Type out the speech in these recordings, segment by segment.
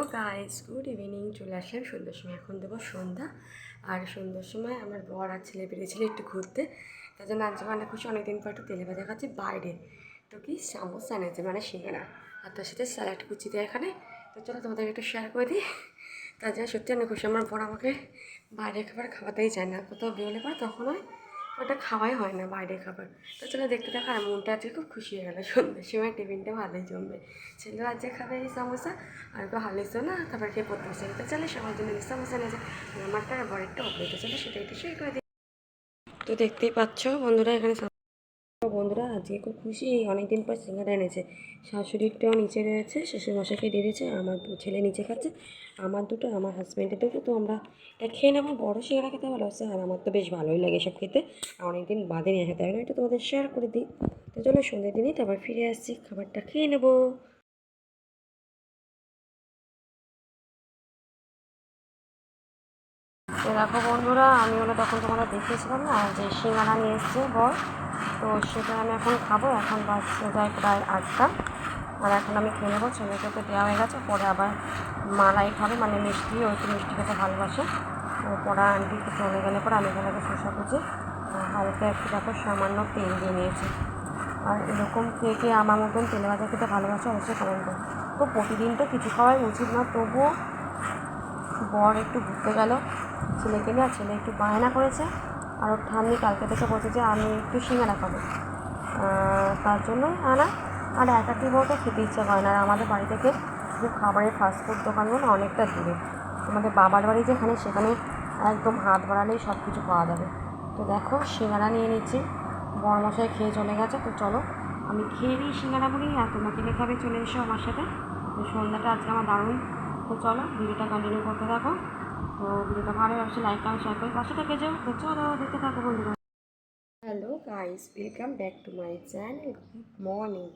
তো guys good evening চলে আসলাম সন্ধ্যার সময়। এখন দেবো সন্ধ্যা। আর সন্ধ্যার সময় আমার বর আর ছেলে বেরিয়েছিল একটু ঘুরতে। তার জন্য আজ অনেক খুশি অনেকদিন পর একটু তেলে ভাজা খাচ্ছি। বাইরে তো কি, সামোসা এনেছে মানে সিঙ্গারা। আর তার সাথে স্যালাড কুচি দেয় এখানে। তো চলো তোমাদের একটু শেয়ার করে দিই। তার জন্য সত্যি অনেক খুশি। আমার বর আমাকে বাইরে খাবার খাওয়াতেই চায় না। কোথাও বেরোলে পর তখন হয় ওটা খাওয়াই হয় না বাইরের খাবার। তো চলো দেখতে দেখো আর মনটা আজকে খুব খুশি হয়ে গেল। সন্ধ্যের সময় টিফিনটা ভালোই জমবে। ছেলেও আজকে খাবে এই সমস্যা আর তো হালিস না তারপরে খেয়ে পড়তে বসে তো চলে সবার জন্য এই সমোসা নিয়ে যায় আমারটা বড় একটা অপরিত চলে সেটা শেয়ার করে দিই। তো দেখতেই পাচ্ছ বন্ধুরা, এখানে আজকে খুব খুশি। অনেকদিন পর সিঙ্গারা এনেছে। শাশুড়িটাও নিচে রয়েছে শ্বশুর মশাকে দিয়ে দিয়েছে, আমার ছেলে নিচে খাচ্ছে। আমার দুটো, আমার হাজব্যান্ডের দুটো, তো আমরা এটা খেয়ে নেব। বড়ো সিঙ্গারা খেতে ভালোবাসে, আর আমার তো বেশ ভালোই লাগে এসব খেতে। আর অনেকদিন বাদে নিয়ে তাই জন্য এটা তোমাদের শেয়ার করে দিই। তো চলো সন্ধ্যের দিনই তারপর ফিরে আসছি, খাবারটা খেয়ে নেব। তো দেখো বন্ধুরা আমি ওটা তখন তোমরা দেখিয়েছিলাম না যে সিঙ্গারা নিয়ে এসছে বর। তো সেটা আমি এখন খাব, এখন বাজতে যায় প্রায় আটটা। আর এখন আমি খেয়ে নেব ছেলেকে তো দেওয়া হয়ে গেছে, পরে আবার মালাই খাবে মানে মিষ্টি, ওই তো মিষ্টি খেতে ভালোবাসে। পরে আন্টি চলে গেলে পরে আমি এখানে শসা কুচি হালকা একটু দেখো সামান্য তেল দিয়ে নিয়েছি। আর এরকম কে কে আমার মতন তেলে ভাজা খেতে ভালোবাসে অবশ্যই করো। তো প্রতিদিন তো কিছু খাওয়াই উচিত না, তবুও বর একটু ঘুরতে গেল। ছেলেকে নিয়ে আর ছেলে একটু বায়না করেছে। আর ওর ঠাম্মি কালকে থেকে বলছে যে, আমি একটু সিঙ্গারা খাব। তার জন্যই আনা। আর একাকি বউকে খেতে ইচ্ছা করে না। আর আমাদের বাড়ি থেকে যে খাবারের ফাস্টফুড দোকানগুলো অনেকটা দূরে। আমাদের বাবার বাড়ি যেখানে, সেখানে একদম হাত বাড়ালেই সব কিছু পাওয়া যাবে। তো দেখো, সিঙ্গারা নিয়ে নিচ্ছি। বড়মশাই খেয়ে চলে গেছে। তো চলো, আমি খেয়ে নিই সিঙ্গারাগুলি। আর তোমরা কিনে খাবে চলে এসো আমার সাথে। তো সন্ধ্যাটা আজকে আমার দারুণ তো চলো, ভিডিওটা কন্টিনিউ করতে থাকো। তো ভিডিওটা ভালো অবশ্যই লাইক কমেন্ট শেয়ার করে পাশে থেকে যাও। তো চলো, দেখতে থাকো বন্ধুরা। Hello guys welcome back to my channel good morning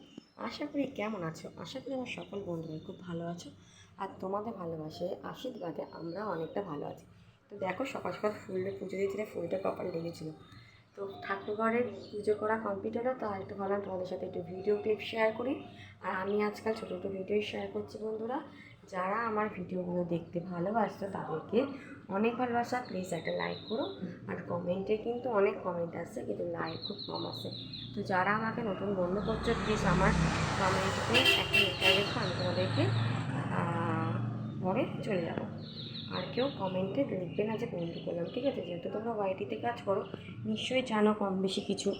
আশা করি কেমন আছো? আশা করি আমার সকল বন্ধুরা খুব ভালো আছো। আর তোমাদের ভালোবাসে আশীর্বাদে আমরা অনেকটা ভালো আছি। তো দেখো, সকাল সকাল ফুলে পুজো দিয়েছিলে, ফুলটা কপাল লেগেছিলো। তো ঠাকুরঘরে পুজো করা কমপ্লিট হলো তো একটু ভাবলাম তোমাদের সাথে একটু ভিডিও ক্লিপ শেয়ার করি। আর আমি আজকাল ছোটো ছোটো ভিডিও শেয়ার করছি বন্ধুরা। যারা আমার ভিডিওগুলো দেখতে ভালোবাসতো তাদেরকে অনেক ভালোবাসা। প্লিজ একটা লাইক করো। আর কমেন্টে কিন্তু অনেক কমেন্ট আসছে, কিন্তু লাইক খুব কম আসে তো যারা আমাকে নতুন বন্ধু করছ প্লিজ আমার কমেন্টে একটা লেটার রেখো, আমি তোমাদেরকে পরে চলে যাব। আর কেউ কমেন্টে লিখবে না যে বন্ধু করলাম, ঠিক আছে? যেহেতু তোমরা ওয়াইটিতে কাজ করো, নিশ্চয়ই জানো কম বেশি কিছু।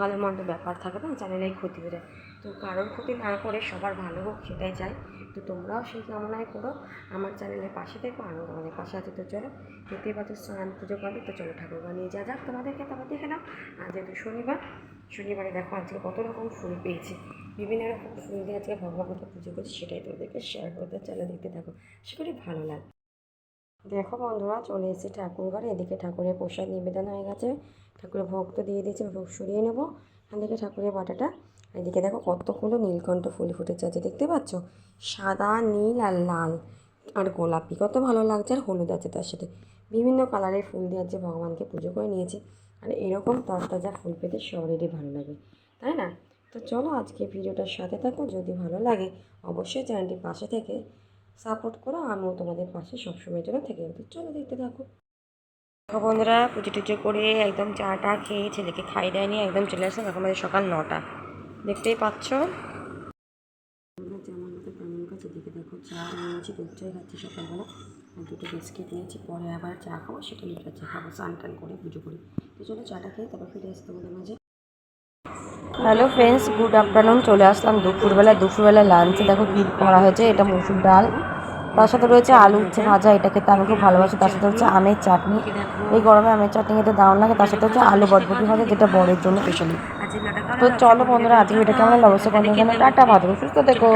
ভালো মন্দ ব্যাপার থাকে না, চ্যানেলেই ক্ষতি হয়ে যায়। তো কারোর ক্ষতি না করে সবার ভালো হোক সেটাই চাই। তো তোমরাও সেই কামনায় করো। আমার চ্যানেলের পাশে থেকো আমি তোমাদের পাশে আছি তো চলো। দেখতেই পাচ্ছ স্নান পুজো করবে, তো চলো ঠাকুর বানিয়ে যা যাক। তোমাদেরকে তারপর দেখে নাও। আর যেহেতু শনিবার, শনিবারে দেখো আজকে কত রকম ফুল পেয়েছি। বিভিন্ন রকম ফুল দিয়ে আজকে ভগবানকে পুজো করছি সেটাই তোমাদেরকে শেয়ার করতে চলো দেখতে থাকো। আশা করি ভালো লাগবে। দেখো বন্ধুরা, চলে এসেছি ঠাকুর ঘরে। এদিকে ঠাকুরের প্রসাদ নিবেদন হয়ে গেছে। ঠাকুরের ভোগ তো দিয়ে দিয়েছে ভোগ সরিয়ে নেব। এদিকে ঠাকুরের বাটাটা। এদিকে দেখো কতগুলো নীলকণ্ঠ ফুল ফুটেছে, আছে দেখতে পাচ্ছ? সাদা, নীল আর লাল। আর গোলাপি কত ভালো লাগছে, আর হলুদ আছে তার সাথে। বিভিন্ন কালারের ফুল দিয়ে আজকে ভগবানকে পুজো করে নিয়েছে। আর এরকম তরতাজা ফুল পেতে সবারই ভালো লাগে, তাই না? তো চলো আজকে ভিডিওটার সাথে থাকো, যদি ভালো লাগে অবশ্যই চ্যানেলটি পাশে থেকে সাপোর্ট করো, আমিও তোমাদের পাশে সবসময়ের জন্য থেকে চলো দেখতে থাকো। বন্ধুরা পুজো টুজো করে একদম চা টা খেয়ে ছেলেকে খাই দেয়নি একদম চলে আসলাম এখন আমাদের সকাল নটা। দেখতেই পাচ্ছ? দেখে চা নিয়েছি দুধ খাচ্ছি সকালবেলা। আর দুটো বিস্কিট নিয়েছি পরে আবার চা খাব সেটা লিটার চা খাব স্নান টান করে পুজো করি। তো চলো চাটা খেয়ে তারপর ফিরে আসতে তোমাদের মাঝে। হ্যালো ফ্রেন্ডস গুড আফটারনুন চলে আসলাম দুপুরবেলা। দুপুরবেলা লাঞ্চে দেখো কী করা হয়েছে এটা মসুর ডাল। তার সাথে রয়েছে আলু, হচ্ছে ভাজা এটা খেতে আমি খুব ভালোবাসি। তার সাথে হচ্ছে আমের চাটনি। এই গরমে আমের চাটনি খেতে দারুণ লাগে। তার সাথে হচ্ছে আলু বটবটি ভাজা যেটা বড়ের জন্য স্পেশালি তো চলো বন্ধুরা, আজকে এটা কেমন অবশ্যই বন্ধুরা টাটা, ভালো সুস্থ থেকো।